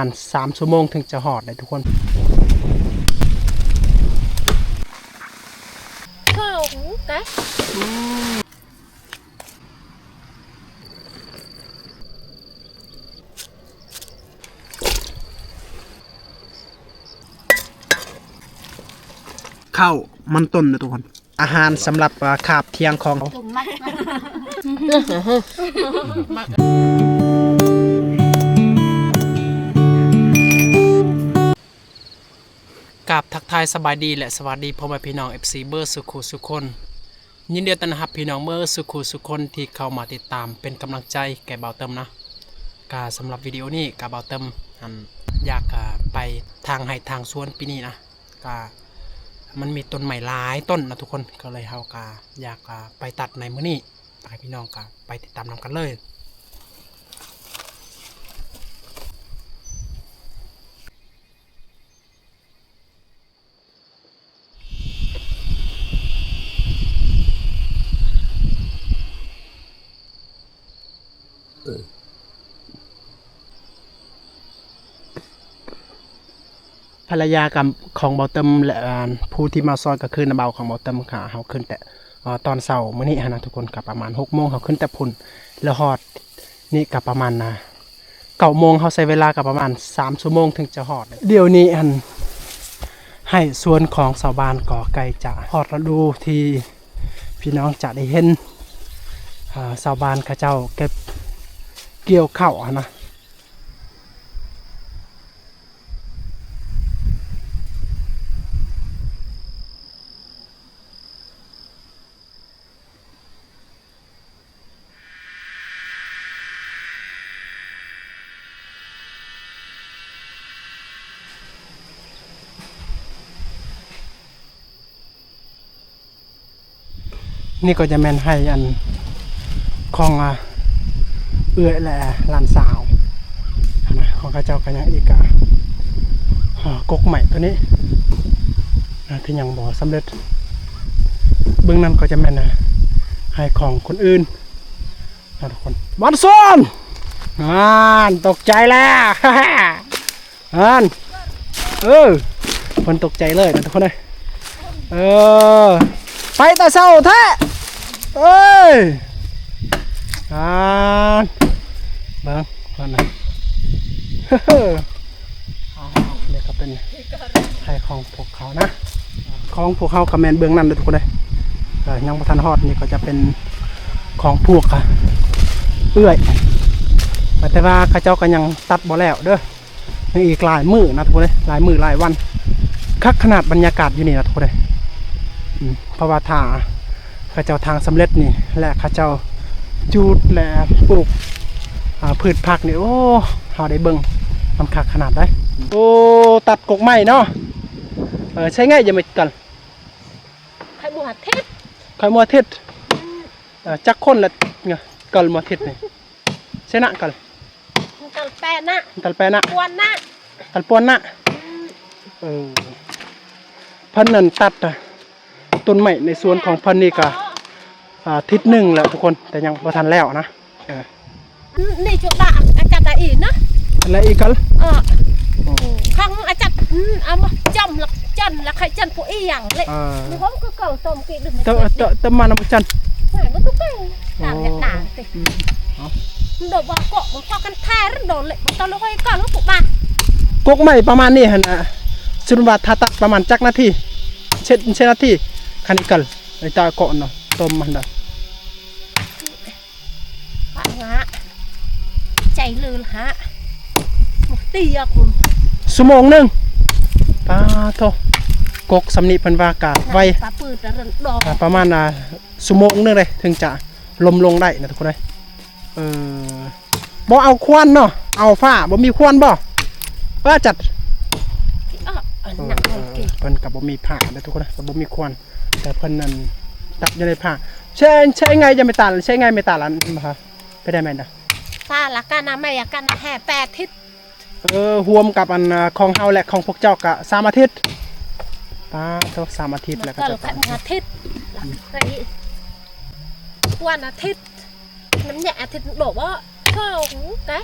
ประมาณสามชั่วโมงถึงจะหอดเลยทุกคน không cái ข้าวมันต้นนะทุกคน อาหารสำหรับอ่าคาบเที่ยงของ cùng mắt กับทักทายสบายดีและสวัสดีพ่อแม่พี่น้อง FC เบอร์สุขุสุคนยินดีต้อนรับพี่น้องเบอร์สุขุสุคนที่เข้ามาติดตามเป็นกำลังใจแก่เบาเติมนะกาสำหรับวิดีโอนี้กาเบาเติมอันอยากไปทางให้ทางสวนปีนี้นะกามันมีต้นใหม่หลายต้นนะทุกคนก็เลยเฮากาอยากไปตัดในมื้อนี้ไปพี่น้องกาไปติดตามนำกันเลย ภรรยากับของเบาเติมและผู้ที่มาซอยก็คือนเบาของเบาเติมค่ะเขาขึ้นแต่ตอนเช้ามื้อนี้นะทุกคนกับประมาณ6โมงเขาขึ้นแต่พุ่นแล้วฮอดนี่กับประมาณนะ9โมงเขาใช้เวลากับประมาณ3ชั่วโมงถึงจะฮอด เดี๋ยวนี้อันให้ส่วนของชาวบานก่อไก่จะฮอดฤดูที่พี่น้องจะได้เห็นอ่าวบานเขาเจ้าเก็บ เกี่ยวเข้าอะนะนี่ก็จะแมนให้อันของอะ อื้อยและหลานสาวนะของข้าเจ้ากันยังอีกอะกกใหม่ตัวนี้นะที่ยังบ่สำเร็จ เบื้องนั้นก็จะแม่นนะให้ของคนอื่นนะทุกคนวันซอนอ่านตกใจแล้วอ่านเออคนตกใจเลยนะทุกคนเลยเออไปต่เช้าแท้เอ้ยอ่าน เบิ้งก่อนนะเฮ้อเอาเดี๋ยวก็เป็นไทยของพวกเขานะ ของพวกเขากับแมนเบื้องนั้นเลยทุกคนเลยเอ่อยังประทันฮอดนี่ก็จะเป็นของพวกค่ะเอื้อยแต่ว่าเข้าเจ้าก็ยังตัดบ่แล้วเด้อยังอีกหลายมือนะทุกคนเลยหลายมือหลายวันคักขนาดบรรยากาศอยู่นี่นะทุกคนเลยอืมเพราะว่าถ้าข้าเจ้าทางสำเร็จนี่ และข้าเจ้าจูดและปลูกอ่า พืชผักนี่โอ้เฮาได้เบิ่งมันคักขนาดได้ โอ้ตัดกกไม้เนาะเออใช้ง่ายจะไม่กัน phải bùa thép คอยมัวเทศเอ่อจักคนละเงะกัลมัวเทศนี่ใช่นะกัล cần pè nè ตัลแปนะ quan nè ตัลปวนนะเออเพันนั่นตัดอะต้นไม้ในสวนของเพันนี่ก็อ่าทิศหนึ่งแหละทุกคนแต่ยังประทันแล้วนะเออ này chỗ bạn à chặt tại ỉ nó อะไรอีกกัน ờ không à chặt à mà chồng là chân là khai chân của y อย่าง lệ เออ nó không có cầu tôm kia đừng เตอะเตอะเตอะมานำจัน phải nó cứ cái làm Ồ. nhặt đảng thì đồ bỏ cọ bỏ kho căn thai rất đồ lệ tao nó hơi còn nó của bà กกใหม่ประมาณนี้ฮะนะสุนวัตทาตัดประมาณจักนาทีเช่นเช่นนาทีคันอีกกันไอ้ตาเกาะเนาะต้มมันได้ chạy lừa là hả một tì à cùng ชั่วโมงหนึงปาโทกกสำนีเพันวากาศไว bà bự là rừng đỏ อ่าประมาณอ่าชั่วโมงหนึงเลยถึงจะลมลงได้นะทุกคนเลยเออบ่เอาควันเนาะเอาฝ้าบ่มีควันบ่ว่าจัด ờ ờ, nặng hơn kì เพิ่นกับบ่มีผ้าเด้อทุกคนนะกับบ่มีควันแต่เพิ่นนั่นตัดอยู่ในผ้าใช่ใช่ไงจะไม่ตัดใช่ไงไม่ตัดล่ะบ่ฮะไปได้ไหมนะ ta là ca nào mày à ca nào hè pè thít เออรวมกับอันอ่าของเฮาและของพวกเจ้าก็สามอาทิตย์ป้าเท่าสามอาทิตย์แล้วก็ cần จะตั phải ด một thít là cái quan là thít nắm nhẹ thịt đổ bó không cái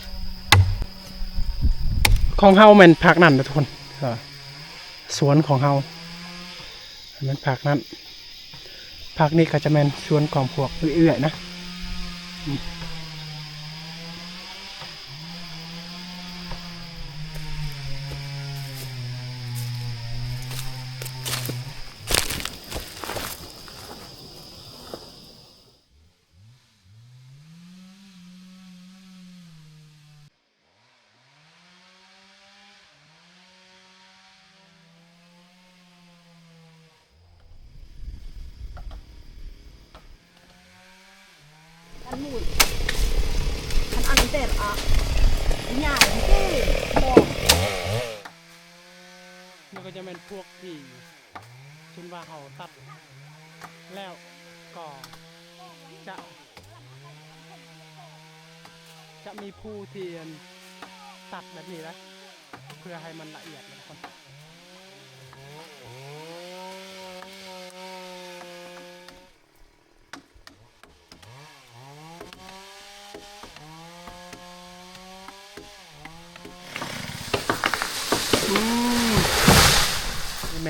ของเฮาแม่นผักนั่นนะทุกคนเออสวนของเฮาแม่นผักนั่นผักนี่ก็จะแม่นสวนของพวกเอื้อยๆนะอืมอันมูลอันอันเต็มอะใหญ่ที่บอก มัน ก็จะเป็นพวกที่ชุนว่าเขาตัดแล้วก็จะ จะมีผู้ที่ตัดแบบนี้นะเพื่อให้มันละเอียดนะทุกคน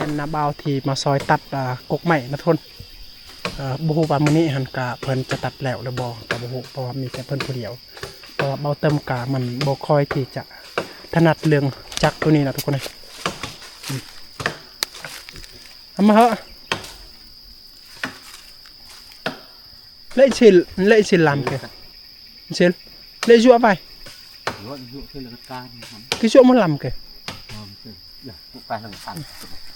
นี่แม่นนาบาวที่มาซอยตัดอ่ากกใหม่นะทุกคนเอ่อบุฮูว่ามื้อนี้หันกะเพิ่นจะตัดแล้วหรือบ่ก็บ่ฮู้เพราะว่ามีแค่เพิ่นผู้เดียวเพราะว่าเบาเติมกะมันบ่ค่อยที่จะถนัดเรื่องจักรตัวนี้นะทุกคนนะอืมเอามาเหอะเละชิลเละชิลลำ kìa ชิลเละจั่วไป Gọi dụ thế là cái ca đi hẳn คือจั่วมันลำ kìa Ờ, thế. Dạ, cũng phải là hẳn Đây. Dụ, nó đâu là kia Thế là cái จะมาช่วยแทนบ่าวบ่าวช่วยเด้อตำมาเมื่อน้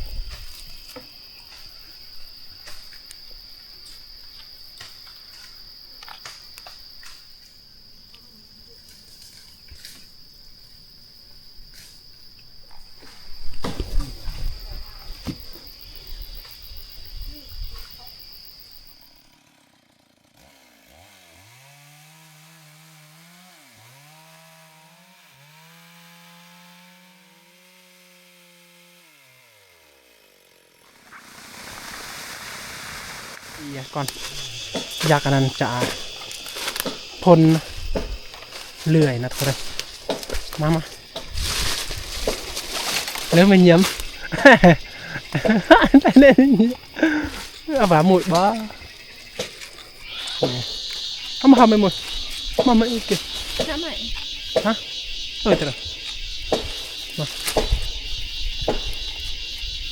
บ่พอก็ยังบ่ฮู้ได้แต่น้ำมันเครื่องกับประมาณนี้เอออีกก่อนอยากอันนั้นจะพ่นเลื่อยนะทุกคนเลยมามาเริ่มเป็นเยี่ยมได้เล่นเอาบาหมุดบ้าเอามาทำไปหมดมามาอีกเกทำไมเออเจอ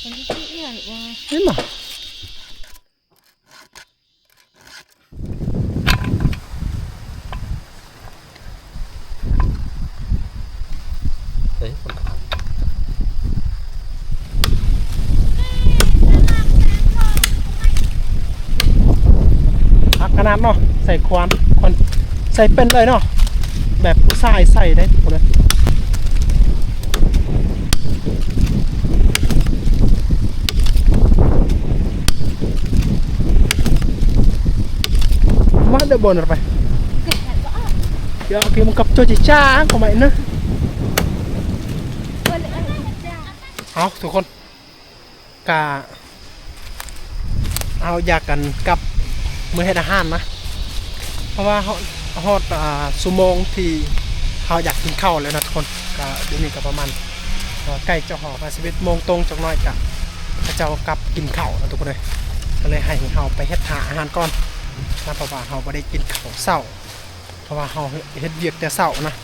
มันที่เอี่ยนว่าเห็นมา ขนาดเนาะใส่ความควนใส่เป็นเลยเนาะแบบผู้ชายใส่ได้ทุกเลยมาเดี๋ยวบนไปเดอะไรก็เดี๋ยวพี่มึงกับโจจิจ้าก็ไม่นะเกิดอะเอาทุกคนกาเอาอยากกันกับ มือให้อาหารนะ เพราะว่าฮอดฮอดอ่าสุโมงที่เขาอยากกินข้าวแล้วนะทุกคนก็เดี๋ยวนี้ก็ประมาณใกล้จะหอมาสิบเอ็ดโมงตรงจังหน่อยกะเขาเจ้ากลับกินข้าวนะทุกคนเลยก็เลยให้เฮาไปเฮ็ดหาอาหารก่อนนะเพราะว่าเฮาไม่ได้กินข้าวเช้า เพราะว่าเฮาเฮ็ดเวียกแต่เช้านะ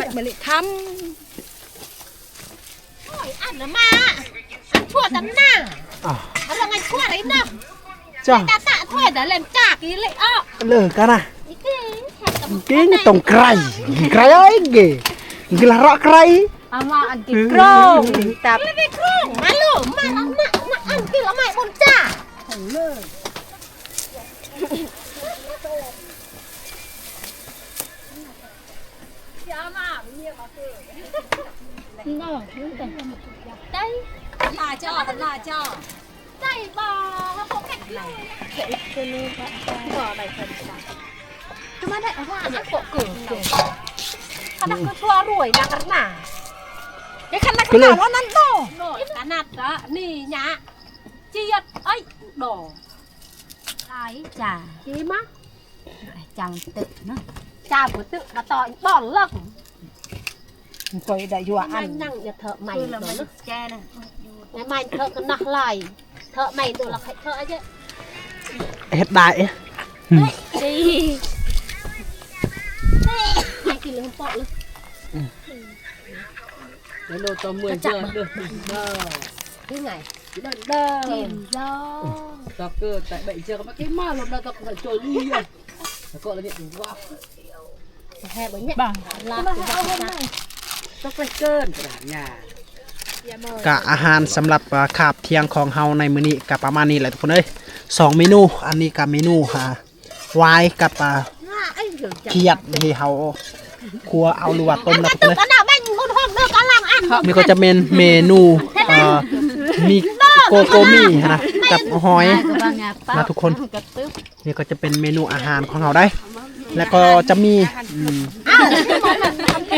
មិនមកលិខំអូយអត់ណាម៉ាឈួតដំណាអោះអត់ងាយឈួតអីណាចាតាតាធ្វើដល់លេមចាគីលេអោលើកាណាគេតងក្រៃក្រៃអីគេគេរកក្រៃអាម៉ាអត់គេក្រងតាប់គេក្រង ได้หน้าจอหน้าจอได้บ่แล้วพวกแค่ไหนเด็กคนนี้บ่อะไรกันจ้ะจะมได้ว่าอันโกเกิดขนาดก็ชัวรวยนะกันหนาไอ้ขนาดขนาดว่านั้นโตโน่ขนาดละนี่หยะเจียดเอ้ยดอไอ้จ้าดีมั้ยจังตึกเนาะจ้าผัวตึกมาต่อบ่อนเลิก คอยได้อยู่อัอันนนั่งอย่าเถอะใหม่คือเลเราไม่ยลึกแกนะไงใหม่เถอะกันนักไหลเถอะใหม่ตัวละใครเถอะไอ้เจ้เฮ็ดได้ดีไอ้กินเลยปอกเลยแล้วโดนตัวมือเจอเด้อเด้อที่ไงเด้อเด้อกินยอตะเกิดแต่ bệnh chưa có cái mà lúc nào tao cũng phải trồi đi à có là điện wow แค่แบบเนี้ยลาด ตัวจ้า tao phải cơn cả nhà กะอาหารสำหรับอ่าคาบเที่ยงของเฮาในมื้อนี้ก็ประมาณนี้แหละทุกคนเอ้ยสองเมนู อันนี้กับเมนูฮะวายกับอ่าเดี๋ยวจะเขียดที่เฮาครัวเอาหรือว่าต้มนะทุกคนเอ้ยกันเอาแบบเลยนี่ก็จะเป็นเมนูเอ่อมีโกโกมี่นะกับหอยนะทุกคนนี่ก็จะเป็นเมนูอาหารของเราได้ แล้วก็จะมี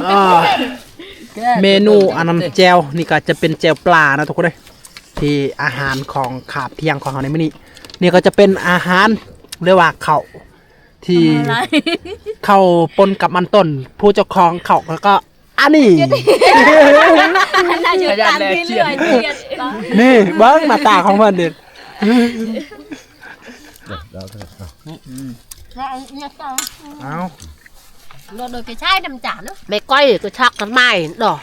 อ่า เมนูอันนั้นแจวนี่ก็จะเป็นแจวปลานะทุกคนเลยที่อาหารของขาบเที่ยงของเราในมื้อนี้นี่ก็จะเป็นอาหารเรียกว่าข้าวที่เข้าวปนกับมันต้น ผู้เจ้าของเขาแล้วก็อันนี้ là dự tàn đi lười thiệt đó นี่เบิ้งหน้าตาของเพิ่นเด็ดเอา nó đôi cái chai đâm chả nữa mày coi cái chắc cái mày đỏ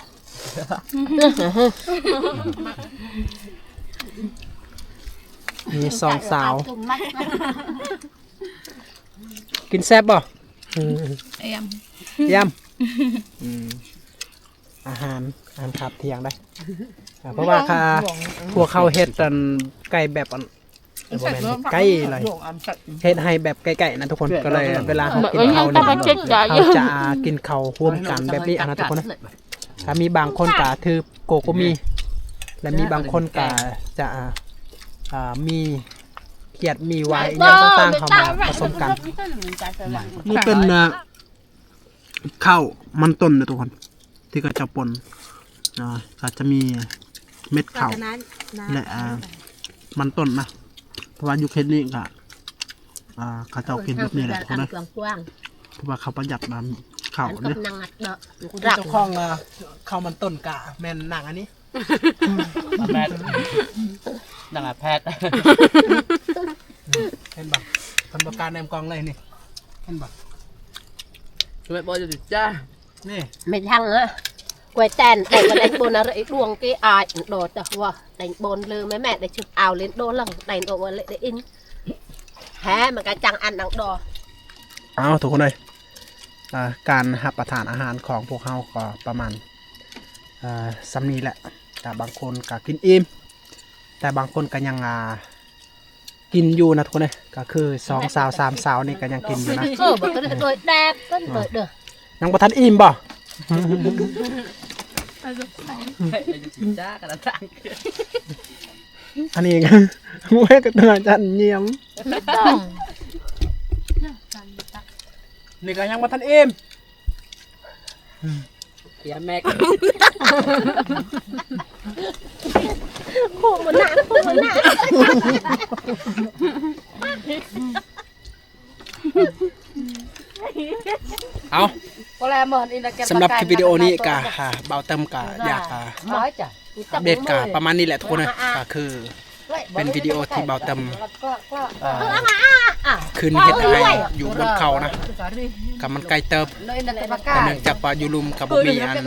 มีสองสาวกินแซ่บบ่ em เยี่ยมอืมอาหารอาหารขับเที่ยงได้อ่าเพราะว่าค่ะพวกเขาเฮ็ดอันไก่แบบอัน บ่แม่นไก่เลยเฮ็ดให้แบบไก่ๆนะทุกคนก็เลยเวลาเขากินข้าวเนี่ยเขาจะกินข้าวร่วมกันแบบนี้อะนะทุกคนนะถ้ามีบางคนก็ถือโกโกมี และมีบางคนก็จะอ่ามีเขียดมีไวน์อหย่างต่างๆเข้ามาผสมกันนี่เป็นเอ่อข้าวมันต้นนะทุกคน ที่ก็จะปนอ่าก็จะมีเม็ดข้าวและอ่ามันต้นนะ เพราะว่ายุคนี้ก็อ่าเขาเจ้ากินแบบนี้แหละทุกคนนะ quang quang เพราะว่าเขาประหยัดน้ำข้าว ăn เนี่ย cơm năng ngặt đỡ เจ้าของอะข้าวมันต้นกะแม่นหนังอันนี้แพทย์นั่งอะแพทย์เห็นบ่คนประการแนมกองเลยนี่เห็นบ่ mẹ bao giờ thì cha นี่ mày thằng á quay tên để mà đánh bồn là rẫy đuông cái ai đồ tờ wow đánh bồn lư mấy mẹ để chụp ảo lên đô lần đánh đồ mà lại để in hé mà cái chẳng ăn đắng đò เอาทุกคนเลยอ่าการรับประทานอาหารของพวกเขาก็ประมาณอ่าสำนีแหละ แต่บางคนก็กินอิ่มแต่บางคนก็ยังอ่ากินอยู่นะทุกคนเลยก็คือสองสาวสามสาวนี่ก็ยังกินอยู่นะ cơ mà cái đôi đẹp cái đôi được ยังประทันอิ่มบ่ cha cả là thằng อันนี้ก็เว้ยก็ตัวจันเยี่ยมนี่ก็ยังประทันอิ่ม dạ mẹ khô mà nặng khô mà nặng เอา có là mờn in là cái สำหรับคลิปวิดีโอนี้ก็อ่าเบาเต็มกะอยากอ่า nói chả อัปเดตกะประมาณนี้แหละทุกคนนะก็คือ เป็นวิดีโอที่เบาเต็ม có có อ่า à ขึ้นเฮ็ดให้อยู่บนเขานะกับมันไกลเติบ Nơi này lại แต่เนื่องจากว่าอยู่ลุมกับบ่มีอัน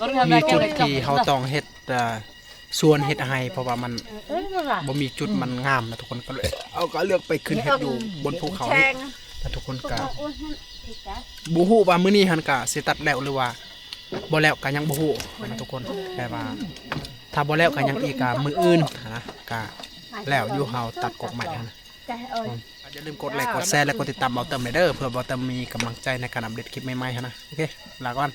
บ่มีจุดที่เฮาต้องเฮ็ดเอ่อสวนเฮ็ดให้เพราะว่ามันบ่มีจุดมันงามนะทุกคนก็เลยเอาก็เลือกไปขึ้นเฮ็ดอยู่บนภูเขานี่ นะทุกคนก็บ่ฮู้ว่ามื้อนี้หันก็สิตัดแล้วหรือว่าบ่แล้วก็ยังบ่ฮู้นะทุกคนแต่ว่า ถ้าบ่แล้วก็ยังอีกก็มื้ออื่นนะก็แล้วอยู่เฮาตัดกกใหม่นะอย่าลืมกดไลค์กดแชร์และกดติดตามเบาเติมหน่อยเด้อเพื่อเบาเติมมีกำลังใจในการอัปเดตคลิปใหม่ๆฮะนะโอเคลาก่อน